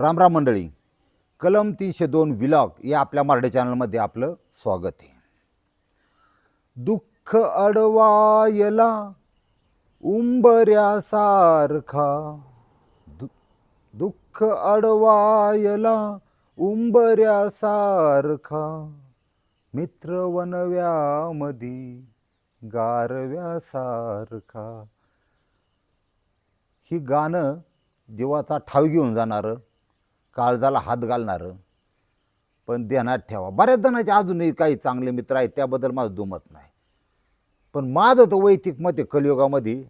रामराम मंडळी. कलम तीनशे दोन विलॉग या आपल्या मराठी चॅनलमध्ये आपलं स्वागत आहे. दुःख अडवायला उंबऱ्यासारखा दु दुःख अडवायला उंबऱ्यासारखा मित्र वनव्यामधी गारव्यासारखा. ही गाणं देवाचा ठाव घेऊन जाणारं काळजाला हात घालणारं. पण ध्यानात ठेवा. बऱ्याच जणांचे अजूनही काही चांगले मित्र आहेत त्याबद्दल माझं दुमत नाही. पण माझं तर वैयक्तिक मत आहे कलियुगामध्ये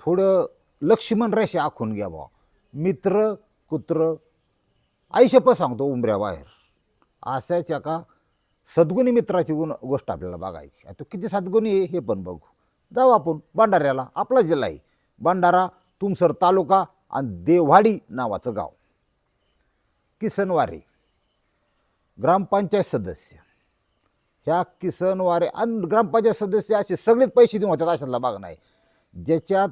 थोडं लक्ष्मण रेषा आखून घ्या बा मित्र कुत्र आईशप सांगतो उमऱ्याबाहेर असायच्या का सद्गुणी मित्राची गुण गोष्ट आपल्याला बघायची. तो किती सद्गुणी आहे हे पण बघू. जाऊ आपण भंडाऱ्याला. आपला जिल्हा आहे. भंडारा तुमसर तालुका आणि देवाडी नावाचं गाव. किसनवारे ग्रामपंचायत सदस्य. ह्या किसनवारे आणि ग्रामपंचायत सदस्य असे सगळेच पैसे देऊन होतात अशातला भाग नाही. ज्याच्यात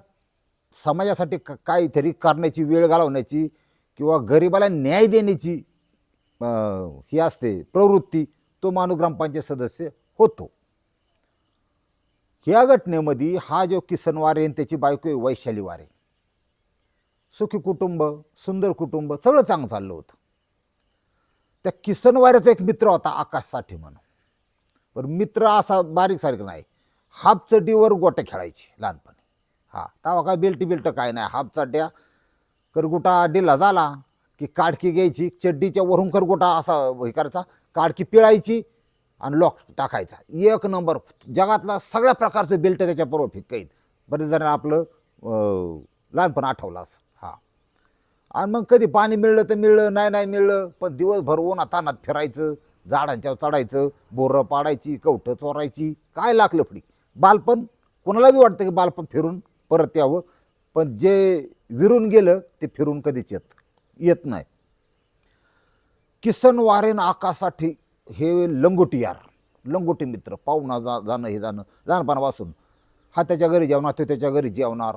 समाजासाठी क- काहीतरी करण्याची वेळ घालवण्याची किंवा गरिबाला न्याय देण्याची ही असते प्रवृत्ती तो माणूस ग्रामपंचायत सदस्य होतो. ह्या घटनेमध्ये हा जो किसन वारे आणि त्याची बायको आहे वैशाली वारे सुखी कुटुंब सुंदर कुटुंब सगळं चांगलं चाललं होतं. त्या किसन वाऱ्याचा एक मित्र होता आकाश साठे म्हणून. पण मित्र असा बारीक सारखं नाही. हाफ चड्डीवर गोट्या खेळायची लहानपणी. हा तेव्हा काय बेल्ट बिल्ट काय नाही. हाफ चड्ड्या करगुटा डिल्ला झाला की काडकी घ्यायची चड्डीच्या वरून करगुटा असा हे करायचा काडकी पिळायची आणि लॉक टाकायचा. एक नंबर जगातला सगळ्या प्रकारचं बेल्ट त्याच्याबरोबर फिक्काईत बरेच जण आपलं लहानपण आठवलं असं. आणि मग कधी पाणी मिळलं तर मिळलं नाही नाही मिळलं. पण दिवसभर ऊन तानात फिरायचं झाडांच्यावर चढायचं बोरं पाडायची कवठं चोरायची काय लागलं फडी बालपण कोणाला बी वाटतं की बालपण फिरून परत यावं. पण जे विरून गेलं ते फिरून कधीच येत येत नाही. किसन वारेन आकासाठी हे लंगोटी यार लंगोटी मित्र पाहुणा जा जाणं हे जाणं. लहानपणापासून. हा त्याच्या घरी जेवणार तो त्याच्या घरी जेवणार.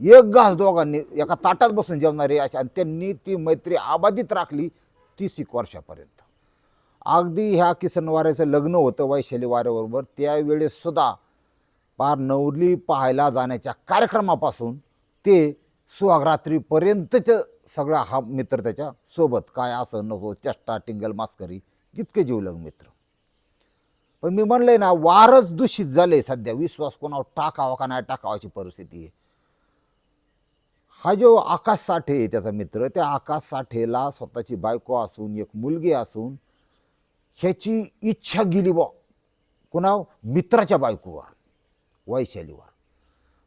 एक घास दोघांनी एका ताटात बसून जेवणारे अशा आणि त्यांनी ती मैत्री आबाधित राखली तीस एक वर्षापर्यंत. अगदी ह्या किसन वाऱ्याचं लग्न होतं वैशाली वाऱ्याबरोबर त्यावेळेस सुद्धा पार नवली पाहायला जाण्याच्या कार्यक्रमापासून ते सुहागरात्रीपर्यंतचं सगळा हा मित्र त्याच्या सोबत काय असं नको चेष्टा टिंगल मास्करी इतके जीवलग मित्र. पण मी म्हणलंय ना वारच दूषित झाले सध्या विश्वास कोणावर टाकावा का नाही टाकावाची परिस्थिती आहे. हा जो आकाश साठे आहे त्याचा मित्र त्या आकाश साठेला स्वतःची बायको असून एक मुलगी असून ह्याची इच्छा गेली बा कुणा मित्राच्या बायकोवर वैशालीवर.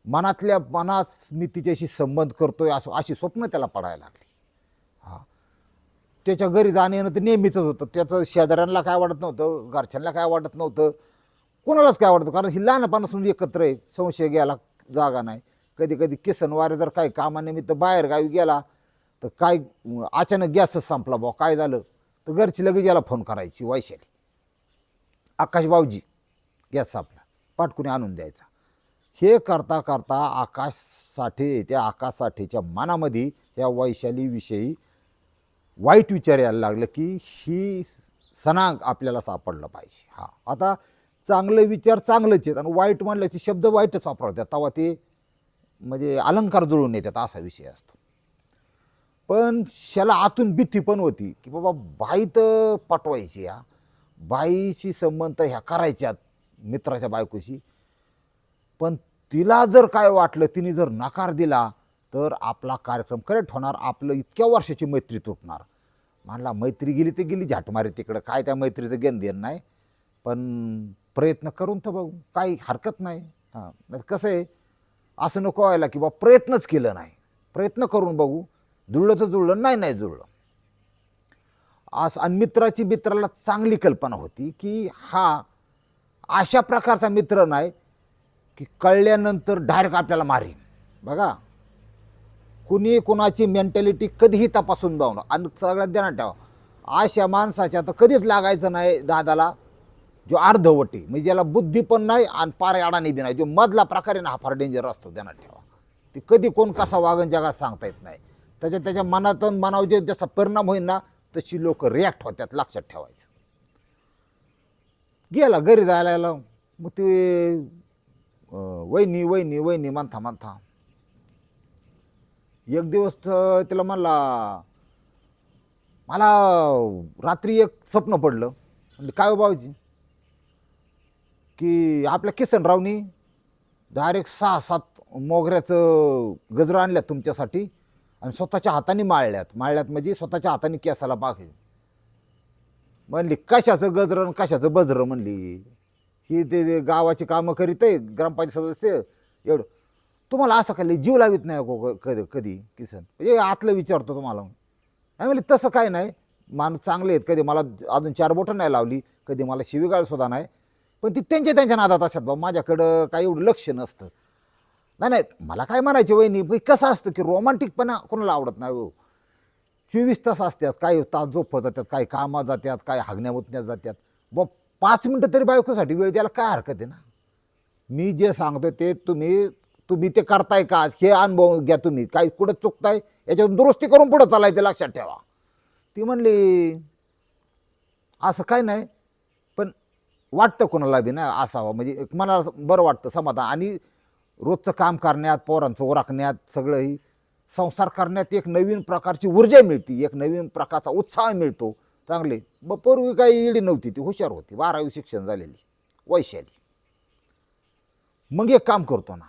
मनातल्या मनात मी तिच्याशी संबंध करतोय असं अशी स्वप्न त्याला पडायला लागली. हा. त्याच्या घरी जाणं येणं तर नेहमीच होतं. त्याचं शेजाऱ्यांना काय वाटत नव्हतं घरच्यांना काय वाटत नव्हतं कोणालाच काय वाटतं कारण ही लहानपणापासून एकत्र आहे संशय घ्यायला जागा नाही. कधी कधी किसन वारे जर काही कामानिमित्त बाहेर गावी गेला तर काय अचानक गॅसच संपला भाऊ. काय झालं? तर घरची लगेच याला फोन करायची वैशाली. आकाश भाऊजी गॅस संपला. पाटकुनी आणून द्यायचा. हे करता करता आकाश साठे त्या आकाश साठेच्या मनामध्ये या वैशालीविषयी वाईट विचार यायला लागलं की ही सणांग आपल्याला सापडलं पाहिजे. हा. आता चांगले विचार चांगलेच आहेत आणि वाईट म्हणल्याचे शब्द वाईटच वापरतात. तेव्हा ते म्हणजे अलंकार जुळून येतात असा विषय असतो. पण शाला आतून भीती पण होती की बाबा बाई तर पटवायची या. बाईशी संबंध ह्या करायच्यात मित्राच्या बायकोशी. पण तिला जर काय वाटलं तिने जर नकार दिला तर आपला कार्यक्रम करेक्ट होणार आपलं इतक्या वर्षाची मैत्री तुटणार. म्हणला मैत्री गेली तर गेली झाटमारी तिकडं. काय त्या मैत्रीचं घेण देण नाही. पण प्रयत्न करून तर बघू काही हरकत नाही. हां कसं आहे असं नको व्हायला की बा प्रयत्नच केलं नाही. प्रयत्न करून बघू. जुळलं तर जुळलं नाही नाही जुळलं. असं आणि मित्राची मित्राला चांगली कल्पना होती की हा अशा प्रकारचा मित्र नाही की कळल्यानंतर डायरेक्ट आपल्याला मारीन. बघा. कुणी कुणाची मेंटॅलिटी कधीही तपासून जाऊन आणि सगळ्यात ध्यानात ठेवा. अशा माणसाच्या तर कधीच लागायचं नाही दादाला. जो अर्धवटी म्हणजे ज्याला बुद्धी पण नाही आणि पार अडाणी बी नाही जो मधला प्रकारे ना हा फार डेंजर असतो त्यांना ठेवा. ते कधी कोण कसा वागन जगात सांगता येत नाही. त्याच्या त्याच्या मनातून मनावर जे जसा परिणाम होईल ना तशी लोक रिॲक्ट होतात लक्षात ठेवायचं. गेला घरी जायला यायला मग ते वहिनी वहिनी वहिनी मानथा म्हणता एक दिवस त्याला म्हणला मला रात्री एक स्वप्न पडलं. म्हणजे काय हो बाबाजी की आपल्या किसनरावनी डायरेक्ट सहा सात मोगऱ्याचं गजरं आणल्यात तुमच्यासाठी आणि स्वतःच्या हाताने माळल्यात. माळल्यात म्हणजे स्वतःच्या हाताने केसाला बाग आहे. म्हणली कशाचं गजरं आणि कशाचं बजरं? म्हणली. ही ते ते गावाची कामं करीत आहे ग्रामपंचायत सदस्य एवढं. तुम्हाला असं खाली जीव लावित नाही हो को- कधी कधी किसन? म्हणजे आतलं विचारतो तुम्हाला. नाही म्हणजे तसं काय नाही. माणूस चांगले आहेत. कधी मला अजून चार बोटं नाही लावली. कधी मला शिवीगाळ सुद्धा नाही. पण ती त्यांच्या त्यांच्या नादात असतात बा. माझ्याकडं काही एवढं लक्ष नसतं. नाही नाही मला काय म्हणायचे वहिनी? पण कसं असतं की रोमांटिकपणा कोणाला आवडत नाही हो? चोवीस तास असतात काही तास झोपत जातात काही कामात जातात काही हागण्या मुतण्यात जातात. ब पाच मिनटं तरी बायकोसाठी वेळ द्यायला काय हरकत आहे ना? मी जे सांगतो ते तुम्ही तुम्ही ते करताय का? हे अनुभव घ्या तुम्ही. काही कुठं चुकताय याच्यातून दुरुस्ती करून पुढं चालायचं लक्षात ठेवा. ती म्हणली असं काय नाही. वाटतं कोणाला बी ना असावं. म्हणजे एक मनाला बरं वाटतं समाधान. आणि रोजचं काम करण्यात पोरांचं ओराखण्यात सगळंही संसार करण्यात एक नवीन प्रकारची ऊर्जा मिळते. एक नवीन प्रकारचा उत्साह मिळतो. चांगले. ब पूर्वी काही इडी नव्हती. ती हुशार होती. बारावी शिक्षण झालेली. वैशाली. मग एक काम करतो ना.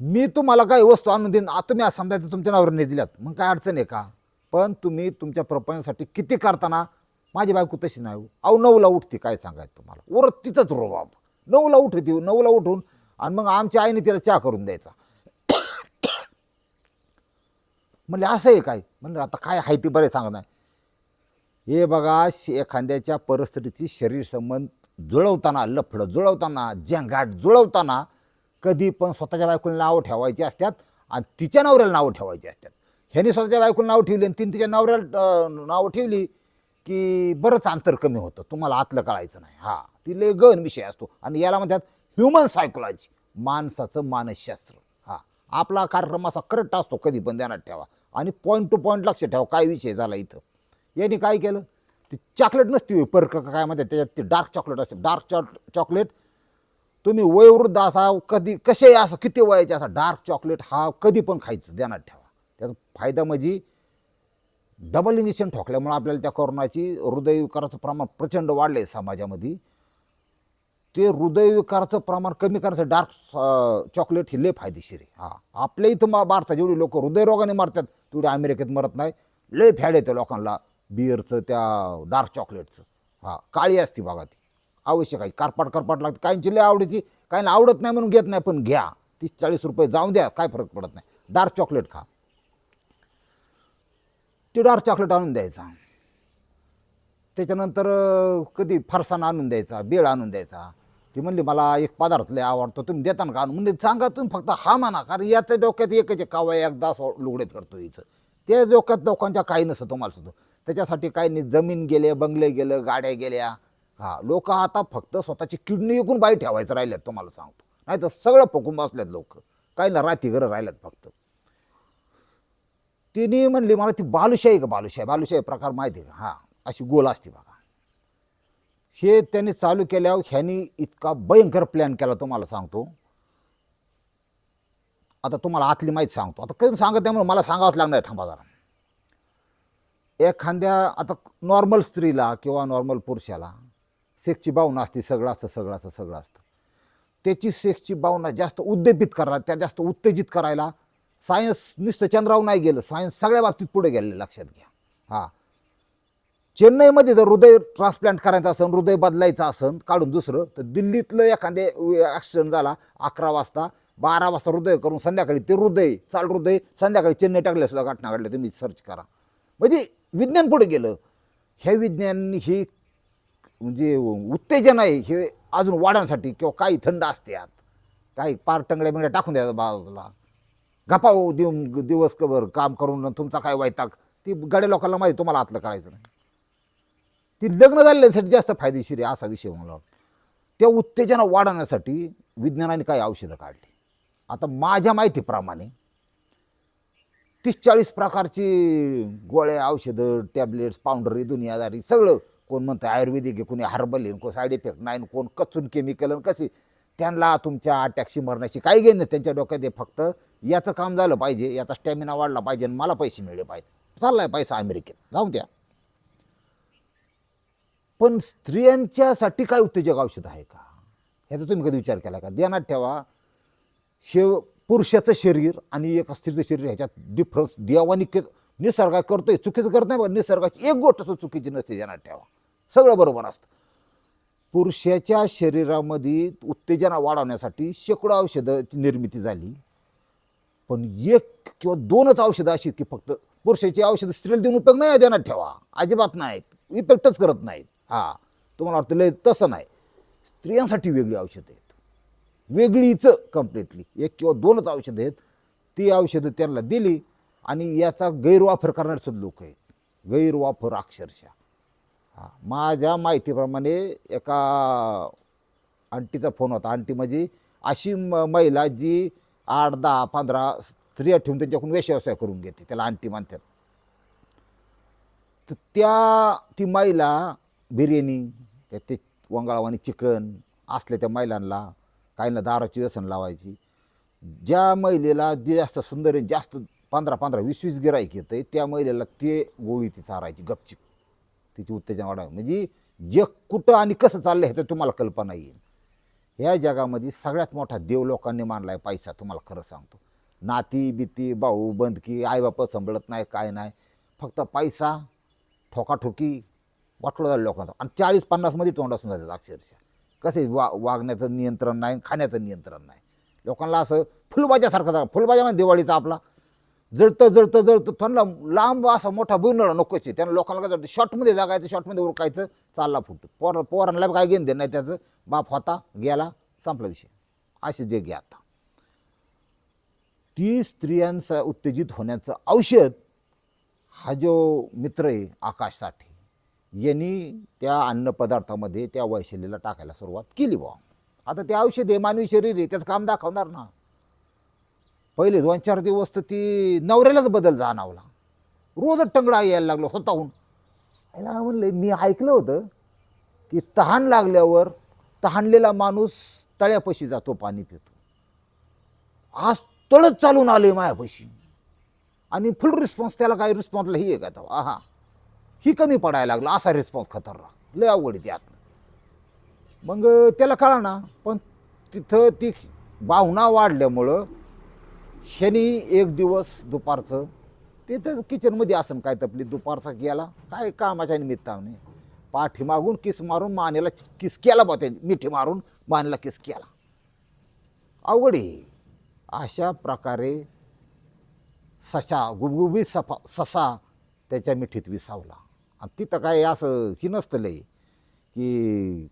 मी तुम्हाला काही वस्तू आणून देईन. आता तुम्ही समजायचं तुमच्या नवऱ्याने दिल्यात. मग काय अडचण आहे का? पण तुम्ही तुमच्या प्रपंचासाठी किती करताना माझी बायको तशी नाही. अहो नऊला उठते काय सांगायचं तुम्हाला? उरत तिथंच रोबाब नऊला उठते नऊला उठून आणि मग आमच्या आईने तिला चहा करून द्यायचा. म्हणले असं आहे काय? म्हणलं आता काय आहे ते बरे सांगत नाही. हे बघा एखाद्याच्या परिस्थितीची शरीर संबंध जुळवताना लफडं जुळवताना जंगाट जुळवताना कधी पण स्वतःच्या बायकोला नावं ठेवायची असतात आणि तिच्या नवऱ्याला नावं ठेवायची असतात. ह्याने स्वतःच्या बायकोला नावं ठेवली आणि तिने तिच्या नवऱ्याला नावं ठेवली की बरंच अंतर कमी होतं. तुम्हाला आतलं कळायचं नाही. हा ती लय गहन विषय असतो. आणि याला म्हणतात ह्युमन सायकोलॉजी माणसाचं मानसशास्त्र. हा आपला कार्यक्रम असा करेक्ट असतो कधी पण ध्यानात ठेवा. आणि पॉईंट टू पॉईंट लक्ष ठेवा काय विषय झाला इथं. यांनी काय केलं? ती चॉकलेट नसती परक पर्क काय म्हणतात त्याच्यात ते डार्क चॉकलेट असते. डार्क चॉ चॉकलेट तुम्ही वयोवृद्ध असा कधी कसे असं किती वयाचे असा डार्क चॉकलेट हा कधी पण खायचं ध्यानात ठेवा. त्याचा फायदा म्हणजे डबल इंजेक्शन ठोकल्यामुळे आपल्याला त्या कोरोनाची हृदयविकाराचं प्रमाण प्रचंड वाढलं आहे समाजामध्ये. ते हृदयविकाराचं प्रमाण कमी करण्याचं डार्क चॉकलेट हे लय फायदेशीर आहे. हा आपल्या इथं मा भारतात जेवढी लोक हृदयरोगाने मरतात तेवढे अमेरिकेत मरत नाही. लय फॅड येतं लोकांना बिअरचं त्या डार्क चॉकलेटचं हां काळी असते बघा ती. आवश्यक आहे. कारपाट कारपाट लागते. काहींची लय आवडीची काहींना आवडत नाही म्हणून घेत नाही पण घ्या. तीस चाळीस रुपये जाऊन द्या काय फरक पडत नाही. डार्क चॉकलेट खा. ते डार्क चॉकलेट आणून द्यायचा. त्याच्यानंतर कधी फरसाण आणून द्यायचा बेळ आणून द्यायचा. ती म्हणली मला एक पदार्थ लय आवडतो तुम्ही देता ना का? म्हणजे सांगा तुम्ही फक्त हा म्हणा कारण याच्या डोक्यात एकच एक कावा एकदा लुगडेत करतो हिचं. त्या डोक्यात लोकांच्या काही नसतं तुम्हाला सुद्धा. त्याच्यासाठी काही नाही जमीन गेले बंगले गेलं गाड्या गेल्या. हा लोक आता फक्त स्वतःची किडनी विकून बाई ठेवायचं राहिल्यात तुम्हाला सांगतो. नाही तर सगळं पकून बसल्यात लोक. काही ना राती घरं राहिल्यात फक्त. तिने म्हणली मला ती बालुशाही का बालुशाही? बालुशाही प्रकार माहिती आहे का? हां अशी गोल असते बघा. हे त्यांनी चालू केल्यावर ह्यानी इतका भयंकर प्लॅन केला तुम्हाला सांगतो. आता तुम्हाला आतली माहिती सांगतो. आता कधी सांगत नाही म्हणून मला सांगावंच लागणार थांबा जरा. एखाद्या आता नॉर्मल स्त्रीला किंवा नॉर्मल पुरुषाला सेक्सची भावना असते सगळं असतं सगळं असतं सगळं असतं. त्याची सेक्सची भावना जास्त उद्दीपित करायला त्या जास्त उत्तेजित करायला सायन्स नुसतं चंद्राव नाही गेलं सायन्स सगळ्या बाबतीत पुढे गेलेलं लक्षात घ्या. हां. चेन्नईमध्ये जर हृदय ट्रान्सप्लांट करायचं असेल हृदय बदलायचं असेल काढून दुसरं तर दिल्लीतलं एखादे ॲक्सिडेंट झाला अकरा वाजता बारा वाजता हृदय करून संध्याकाळी ते हृदय चाल हृदय संध्याकाळी चेन्नई टाकल्यासुद्धा घटना घडल्या तुम्ही सर्च करा. म्हणजे विज्ञान पुढे गेलं. हे विज्ञान ही म्हणजे उत्तेजन आहे हे अजून वाढण्यासाठी किंवा काही थंड असते आत काही पार टंगड्या बिंगड्या टाकून द्यायचं बाजूला. गपाव हो, देऊन दिवस कवर काम करून तुमचा काय वैताग? ती गाड्या लोकांना माहिती तुम्हाला आतलं कळायचं नाही. ती लग्न झालेल्यासाठी जास्त फायदेशीर आहे असा विषय मला वाटतो. त्या उत्तेजना वाढवण्यासाठी विज्ञानाने काही औषधं काढली. आता माझ्या माहितीप्रमाणे तीस चाळीस प्रकारची गोळ्या औषधं टॅबलेट्स पावडर दुनियादारी सगळं कोण म्हणतं आयुर्वेदिक आहे कोणी हर्बल आहे कोण साईड इफेक्ट नाही कोण कचून केमिकल आणि कसे त्यांना तुमच्या टॅक्सी मरण्याची काही घेणं त्यांच्या डोक्यात आहे फक्त याचं काम झालं पाहिजे याचा स्टॅमिना वाढला पाहिजे आणि मला पैसे मिळले पाहिजे. चाललाय पैसा अमेरिकेत. जाऊन द्या. पण स्त्रियांच्यासाठी काय उत्तेजक औषध आहे का? ह्याचा तुम्ही कधी विचार केला का? ध्यानात ठेवा. शेव पुरुषाचं शरीर आणि एका स्त्रीचं शरीर ह्याच्यात डिफरन्स देवानी के निसर्गा करतोय चुकीचं करत नाही पण निसर्गाची एक गोष्ट चुकीची नसते ध्यानात ठेवा. सगळं बरोबर असतं. पुरुषाच्या शरीरामध्ये उत्तेजना वाढवण्यासाठी शेकडो औषधाची निर्मिती झाली. पण एक किंवा दोनच औषधं अशी आहेत की फक्त पुरुषाची औषधं स्त्रीला देऊन उपयोग नाही देण्यात ठेवा. अजिबात नाहीत. इफेक्टच करत नाहीत. हा तुम्हाला वाटतं लय तसं नाही. स्त्रियांसाठी वेगळी औषधं आहेत. वेगळीच कम्प्लिटली एक किंवा दोनच औषधं आहेत. ती औषधं त्यांना दिली आणि याचा गैरवापर करणारे सुद्धा लोक आहेत. गैरवापर अक्षरशः. हा माझ्या माहितीप्रमाणे एका आंटीचा फोन होता. आंटी म्हणजे अशी म महिला जी आठ दहा पंधरा स्त्रिया ठेवून त्यांच्याकडून वेश व्यवसाय करून घेते. त्याला आंटी म्हणतात. तर त्या ती महिला बिर्याणी त्या ते वंगाळवाणी चिकन असल्या त्या महिलांना काहींना दाराची व्यसन लावायची. ज्या महिलेला जे जास्त सुंदर जास्त पंधरा पंधरा वीस वीस गिराईक येतं त्या महिलेला ते गोळी ती चारायची गपचिप. तिची उत्तेजन वाढावं. म्हणजे जग कुठं आणि कसं चाललं ह्याचं तुम्हाला कल्पना येईल. ह्या जगामध्ये सगळ्यात मोठा देव लोकांनी मानला आहे पैसा तुम्हाला खरं सांगतो. नाती बिती भाऊ बंदकी आईबाप संभळत नाही काय नाही. फक्त पैसा ठोकाठोकी वाटलं झालं लोकांचा. आणि चाळीस पन्नासमध्ये तोंड असून जातात अक्षरशः. कसे वा वागण्याचं नियंत्रण नाही खाण्याचं नियंत्रण नाही. लोकांना असं फुलबाज्यासारखं जागा फुलबाजा म्हणजे दिवाळीचा आपला जळतं जळतं जळतं. त्यांना लांब असा मोठा बुनळा नकोच आहे त्यांना लोकांना काय शॉर्टमध्ये जागायचं शॉर्टमध्ये उरकायचं चालला फुट. पोर पोरांना काय घेऊन दे नाही त्याचं. बाप होता गेला संपला विषय. असे जे घ्या आता. ती स्त्रियांचा उत्तेजित होण्याचं औषध हा जो मित्र आहे आकाश साठे यांनी त्या अन्नपदार्थामध्ये त्या वैशालीला टाकायला सुरुवात केली बुवा. आता ते औषध आहे मानवी शरीर आहे त्याचं काम दाखवणार ना. पहिले दोन चार दिवस तर ती नवऱ्यालाच बदल जाणवला. रोजच टंगडा यायला लागलो स्वतःहून. याला म्हणलं मी ऐकलं होतं की तहान लागल्यावर तहानलेला माणूस तळ्यापाशी जातो पाणी पितो. आज तळच चालून आले मायापाशी. आणि फुल रिस्पॉन्स त्याला काही रिस्पॉन्सला ही आहे का तो? हा ही कमी पडायला लागला. असा रिस्पॉन्स खतरनाक. लय अवघड आहे त्यात मग त्याला कळा ना पण तिथं ती भावना वाढल्यामुळं शनी एक दिवस दुपारचं ते तर किचनमध्ये असं काय तपली दुपारचा गेला काय कामाच्या निमित्ताने. पाठी मागून किस मारून मानेला किस केला बा त्यांनी मिठी मारून मानेला किस केला. अवघड आहे. अशा प्रकारे ससा गुबगुबी सफा ससा त्याच्या मिठीत विसावला. आणि तिथं काय असं ही नसतं लय की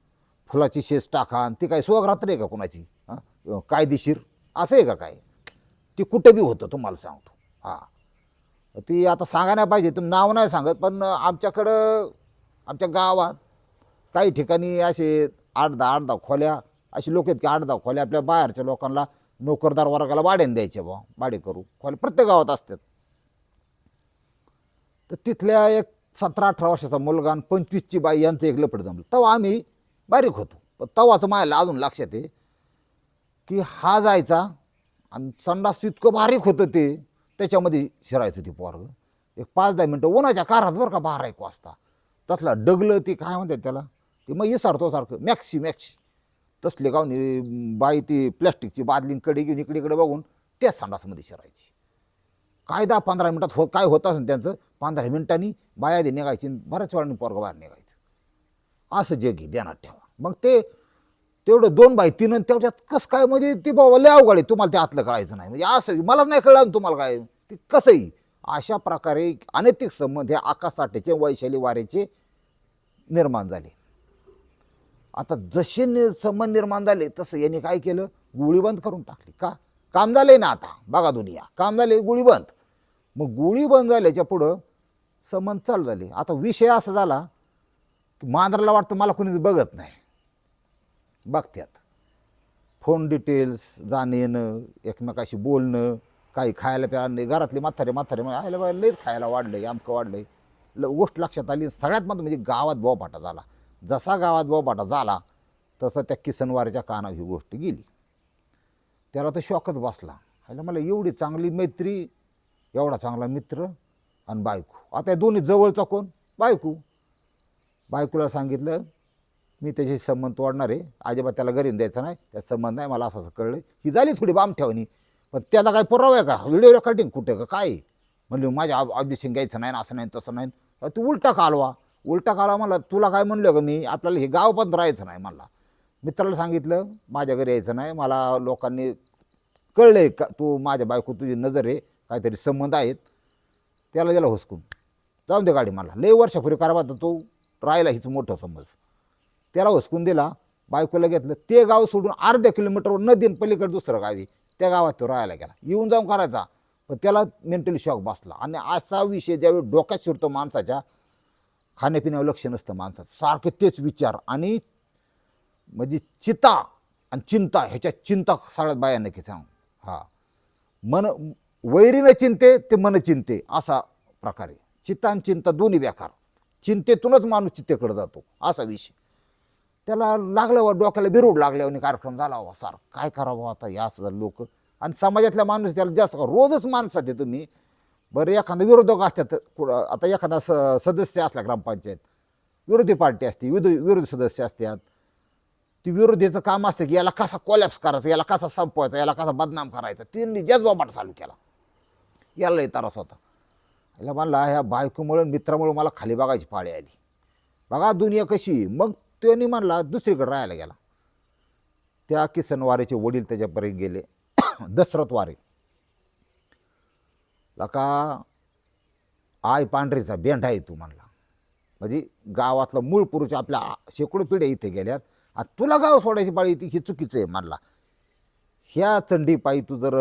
फुलाची शेस टाका आणि ती काय सुहागरात्र आहे का कोणाची? हां? कायदेशीर? असं आहे का काय? ती कुठं बी होतं तुम्हाला सांगतो. हां. ती आता सांगा नाही पाहिजे तुम्ही नाव नाही सांगत पण आमच्याकडं आमच्या गावात काही ठिकाणी असे आठ दहा आठ दहा खोल्या अशी लोक आहेत की आठ दहा खोल्या आपल्या बाहेरच्या लोकांना नोकरदार वर्गाला भाड्याने द्यायचे बा भाडे करू. खोल्या प्रत्येक गावात असतात. तर तिथल्या एक सतरा अठरा वर्षाचा मुलगा आणि पंचवीसची बाई यांचं एक लपड जमलं. तेव्हा आम्ही बारीक होतो. पण तेव्हाचं माझ्याला अजून लक्षात आहे की हा जायचा आणि संडास इतकं बारीक होतं ते त्याच्यामध्ये शिरायचं ते पोरग. एक पाच दहा मिनटं उन्हाच्या कारात बरं का बारा एक वाजता. तसला डगलं ती काय म्हणतात त्याला? ते मग इसारतो सारखं मॅक्सी मॅक्सी. तसले गावनी बाई ती प्लॅस्टिकची बादली कडे घेऊन इकडे इकडे बघून त्याच संडासमध्ये शिरायची. काय दहा पंधरा मिनटात हो काय होत असेल त्यांचं पंधरा मिनिटांनी बाया दे निघायची आणि बऱ्याच वेळाने पोरगं बाहेर निघायचं. असं जे घे ध्यानात ठेवा. मग ते तेवढं दोन बाय तीन आणि कसं काय म्हणजे ते बाबा लय अवघड आहे. तुम्हाला ते आतलं कळायचं नाही. म्हणजे असं मलाच नाही कळलं तुम्हाला काय? ते कसंही. अशा प्रकारे अनैतिक संबंध हे आकाशसाठीचे वैशाली वारेचे निर्माण झाले. आता जसे नि संबंध निर्माण झाले तसं यांनी काय केलं? गोळी बंद करून टाकली. का? काम झालंय ना आता. बघा दुनिया. काम झाले गोळी बंद. मग गोळी बंद झाल्याच्या पुढं संबंध चालू झाले. आता विषय असा झाला की मांजराला वाटतं मला कोणीच बघत नाही. बघत्यात. फोन डिटेल्स जाणं येणं एकमेकाशी बोलणं काही खायला प्यायला नाही. घरातले म्हातारे म्हातारे मग आयला बा लईच खायला वाढलं आहे आमकं वाढलंय. ल गोष्ट लक्षात आली सगळ्यात महत्त्वाचं म्हणजे गावात बोपाटा झाला. जसा गावात बोपाटा झाला तसं त्या किसनवारीच्या कानावर ही गोष्ट गेली. त्याला तर शॉकच बसला. ह्याला मला एवढी चांगली मैत्री एवढा चांगला मित्र आणि बायको. आता या दोन्ही जवळचा कोण? बायको. बायकोला सांगितलं मी त्याचे संबंध तोडणार आहे. अजिबात त्याला घरी द्यायचा नाही. त्याचा संबंध नाही. मला असं असं कळलं. ही झाली थोडी बाम ठेवणी पण त्याला काय पुरावा आहे का? व्हिडिओ रेकॉर्डिंग कुठे का? काय म्हणलं माझ्या ऑब्जेक्शन घ्यायचं नाही ना असं नाही तसं नाही. तू उलटा कालवा. उलटा कालवा मला तुला काय म्हणलं का मी? आपल्याला हे गाव पण राहायचं नाही मला मित्राला सांगितलं माझ्या घरी यायचं नाही. मला लोकांनी कळलं आहे का? तू माझ्या बायको तुझी नजर आहे. काहीतरी संबंध आहेत. त्याला दिला हुसकून. जाऊन दे गाडी मला. लय वर्षापूर्वी करावा तर तो. राहिला हीच मोठं समज. त्याला हुसकून दिला बायकोला घेतलं. ते गाव सोडून अर्ध्या किलोमीटरवर नदीन पलीकडे दुसरं गावी त्या गावात तो राहायला गेला. येऊन जाऊन करायचा. पण त्याला मेंटली शॉक बसला. आणि असा विषय ज्यावेळी डोक्यात शिरतो माणसाच्या खाण्यापिण्यावर लक्ष नसतं माणसाचं. सारखे तेच विचार आणि म्हणजे चिता आणि चिंता ह्याच्या चिंता सगळ्यात बाया नक्की सांग. हा. मन वैरीनं चिंते ते मन चिंते. असा प्रकार आहे. चित्ता आणि चिंता दोन्ही व्याकार चिंतेतूनच माणूस चित्तेकडे जातो. असा विषय. त्याला लागल्यावर डोक्याला बिरूड लागल्यावर कार्यक्रम झाला हो सार. काय करावं हो आता? या असं लोक. आणि समाजातल्या माणूस त्याला जास्त रोजच माणसात आहे तुम्ही बरं एखादा विरोधक असतात कुठं आता एखादा स सदस्य असला ग्रामपंचायत विरोधी पार्टी असते विरोधी विरोधी सदस्य असतात. ती विरोधीचं काम असतं की याला कसा कोलॅप्स करायचा याला कसा संपवायचा याला कसा बदनाम करायचा त्यांनी जजबाबाट चालू केला याला लय त्रास होता. याला म्हणला ह्या बायकोमुळे मित्रामुळे मला खाली बघायची पाळी आली. बघा दुनिया कशी मग त्यांनी म्हणला दुसरीकडे राहायला गेला. त्या किसन वारेचे वडील त्याच्यापर्यंत गेले. दशरथ वारे. लका आय पांढरीचा बेंडा आहे तू म्हणला. म्हणजे गावातला मूळ पुरुष आपल्या शेकडो पिढ्या इथे गेल्यात. आणि तुला गाव सोडायची पाळी येते हे चुकीचं आहे म्हणला. ह्या चंडीपायी तू जर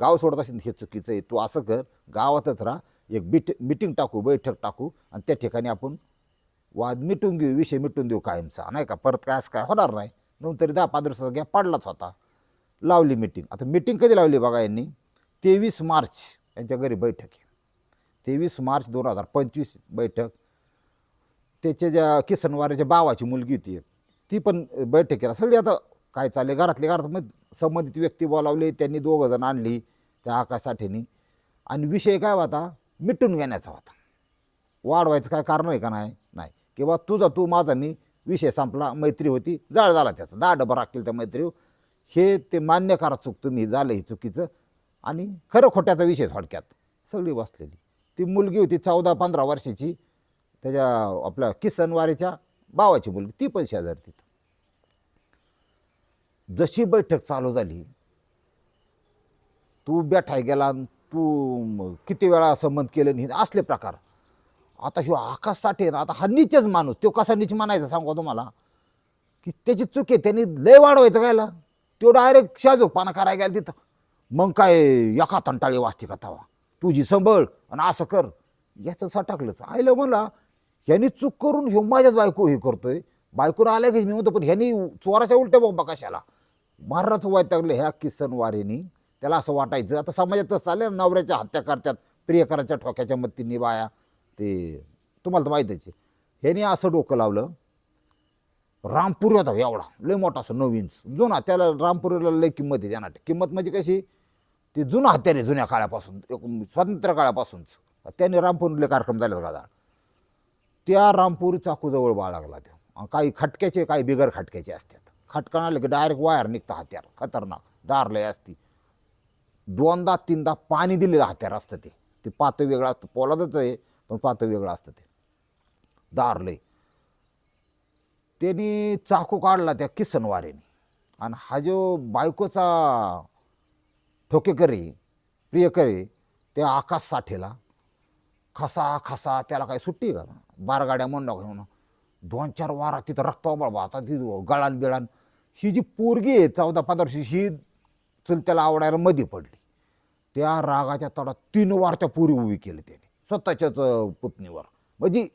गाव सोडत असेल हे चुकीचं आहे. तू असं कर गावातच राहा. एक बिट मिटिंग टाकू बैठक टाकू. आणि त्या ठिकाणी आपण वाद मिटून घेऊ विषय मिटून देऊ कायमचा. नाही का? परत काय असं काय होणार नाही. नंतर दहा पाच दिवसाचा गॅप पडलाच होता. लावली मिटिंग आता मिटिंग कधी लावली बघा यांनी? तेवीस मार्च यांच्या घरी बैठक आहे. तेवीस मार्च दोन हजार पंचवीस बैठक. त्याच्या ज्या किसनवाऱ्याच्या बावाची मुलगी होती. ती पण बैठकीला सगळी आता काय चालले घरातले घरात मग संबंधित व्यक्ती बोलावले त्यांनी दोघं जण आणली त्या आकाशासाठीनी आणि विषय काय होता? मिटून घेण्याचा होता. वाढवायचं काय कारण आहे का नाही? नाही. किंवा तुझा तू माझा मी विषय संपला मैत्री होती जाळ झाला त्याचा दहा डबा राखील त्या मैत्री हे ते मान्य करा चूक तुम्ही झालं ही चुकीचं. आणि खरं खोट्याचा विषय थोडक्यात सगळी बसलेली. ती मुलगी होती चौदा पंधरा वर्षाची त्याच्या आपल्या किसनवारीच्या भावाची मुलगी ती पण शेजारी तिथं जशी बैठक चालू झाली तू बेठाय गेला तू किती वेळा संबंध केलं नाही असले प्रकार. आता ह्यो आकाश साठे ना आता हा नीचच माणूस तो कसा नीच म्हणायचा सांगू तुम्हाला? की त्याची चूक आहे त्यांनी लय वाढवायचं गायला. तो डायरेक्ट शाजो पाना करायला गेला तिथं. मग काय एका तंटाळी वाचते का तवा? तुझी संभळ आणि असं कर. याचं सटाकलंच. आयलं मला ह्यानी चूक करून ह्यो माझ्याच बायको हे करतोय. बायकोनं आल्या की मी म्हणतो पण ह्यानी चोराच्या उलट्या बोंबा कशाला? महाराज लागलं ह्या किसन वारेनी त्याला असं वाटायचं आता समाजातच चालले नवऱ्याच्या हत्या करतात प्रियकराच्या ठोक्याच्या मत्तींनी बाया. ते तुम्हाला तर माहितीच आहे. ह्यानी असं डोकं लावलं रामपुरी होता हो एवढा लय मोठा असं नवीनच जुना त्याला रामपुरीला लय किंमत आहे त्यांना किंमत म्हणजे कशी? ती जुना हत्यार आहे जुन्या काळापासून एक स्वातंत्र्य काळापासूनच. त्याने रामपुरीले कार्यक्रम झाले गादा त्या रामपुरी चाकूजवळ बाळगला तो. काही खटक्याचे काही बिगर खटक्याचे असतात. खटकन आले की डायरेक्ट वायर निघतं हत्यार. खतरनाक दार लय असती. दोनदा तीनदा पाणी दिलेलं हत्यार असतं ते. ते पातं वेगळं असतं. पोलादच आहे. पण पातं वेगळं असतं ते. दार लय त्यांनी चाकू काढला त्या किसनवारेने आणि हा जो बायकोचा ठोकेकरी प्रियकरी त्या आकाश साठेला. खसा खसा त्याला काही सुट्टी का? बार गाड्या म्हणलं का म्हणून दोन चार वारा तिथं रक्त आता ती गळान बिळान. ही जी पोरगी आहे चौदा पंधरा वर्षी ही चुलत्याला आवडायला मध्ये पडली. त्या रागाच्या तडात तीन वार त्या पुरी उभी केली त्याने. स्वतःच्याच पुतणीवर. म्हणजे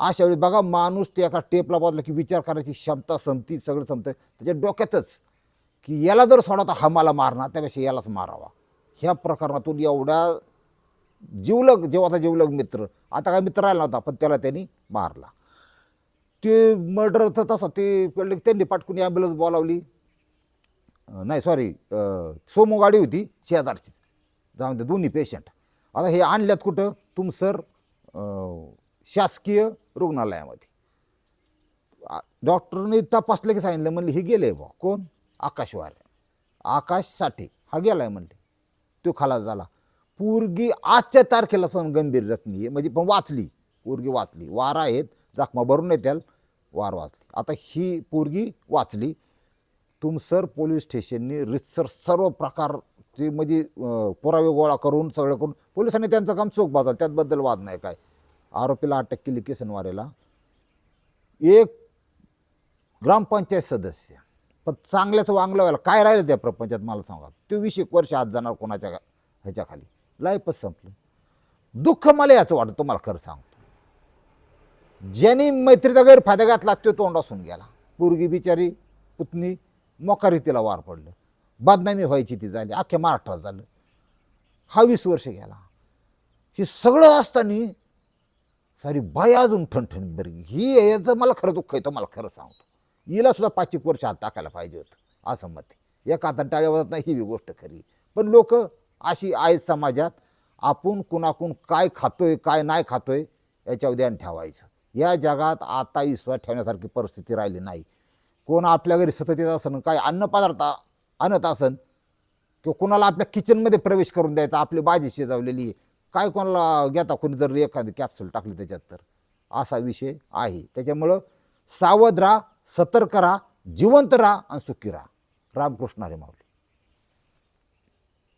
अशा वेळी बघा माणूस ते एका टेपला बदला की विचार करायची क्षमता संमती सगळं संपतं त्याच्या डोक्यातच की याला जर सोडा तर हा मला मारणार त्यापेक्षा यालाच मारावा. ह्या प्रकरणातून एवढ्या जीवलग जेव्हा जीवलग मित्र आता काय मित्र राहिला नव्हता पण त्याला त्यांनी मारला. ते मर्डर तर तसं ते पडले त्यांनी पाटकून ॲम्ब्युलन्स बोलावली. नाही सॉरी सोमो गाडी होती शेजारचीच. जाऊन ते दोन्ही पेशंट आता हे आणल्यात कुठं? तुमसर शासकीय रुग्णालयामध्ये. डॉक्टरने तपासलं की सांगितलं म्हणले हे गेले बा कोण? आकाशवार. आकाश साठे. हा गेलाय म्हणले. तो खाला झाला. पूर्गी आजच्या तारखेला पण गंभीर जखमी आहे. म्हणजे पण वाचली. पूर्गी वाचली. वार आहेत. जखमा भरून येत्याल वार वाचली. आता ही पूर्गी वाचली. तुमसर पोलीस स्टेशनने रितसर सर्व प्रकार ती म्हणजे पुरावे गोळा करून सगळं करून पोलिसांनी त्यांचं काम चोख बाजवलं. त्यातबद्दल वाद नाही काय. आरोपीला अटक केली किसनवारेला. एक ग्रामपंचायत सदस्य. पण चांगल्याचं वांगलं व्हायला काय राहिलं त्या प्रपंचात मला सांगा. तो वीस एक वर्ष आज जाणार कोणाच्या ह्याच्याखाली. लाईफच संपलं दुःख मला याचं वाटतं तुम्हाला खरं सांगतो. ज्यांनी मैत्रीचा गैरफायदा घातला तो तोंडासून गेला. पोरगी बिचारी पुतणी मोकारी तिला वार पडलं. बदनामी व्हायची ती झाली. अख्ख्या महाराष्ट्रात झालं. हा वीस वर्ष गेला. हे सगळं असताना सारी बाई अजून ठणठण बरी. ही याचं मला खरं दुःख येतं मला खरं सांगतो. हिला सुद्धा पाच एक वर्ष हात टाकायला पाहिजे होतं असं मत आहे. एका हातात टाळ्या वाजत नाही ही गोष्ट खरी पण लोक अशी आहेत समाजात आपण कुणाकून काय खातोय काय नाही खातोय याच्यावर ध्यान ठेवायचं. या जगात आता विश्वास ठेवण्यासारखी परिस्थिती राहिली नाही. कोण आपल्या घरी सतत येत असन काय अन्नपदार्थ आणत असन किंवा कुणाला आपल्या किचनमध्ये प्रवेश करून द्यायचा आपली भाजी शिजवलेली आहे. काय कोणाला घेता कोणी जर एखादी कॅप्सूल टाकली त्याच्यात तर? असा विषय आहे. त्याच्यामुळं सावध राहा सतर्क राहा जिवंत राहा आणि सुखी राहा. रामकृष्ण हरे माऊली.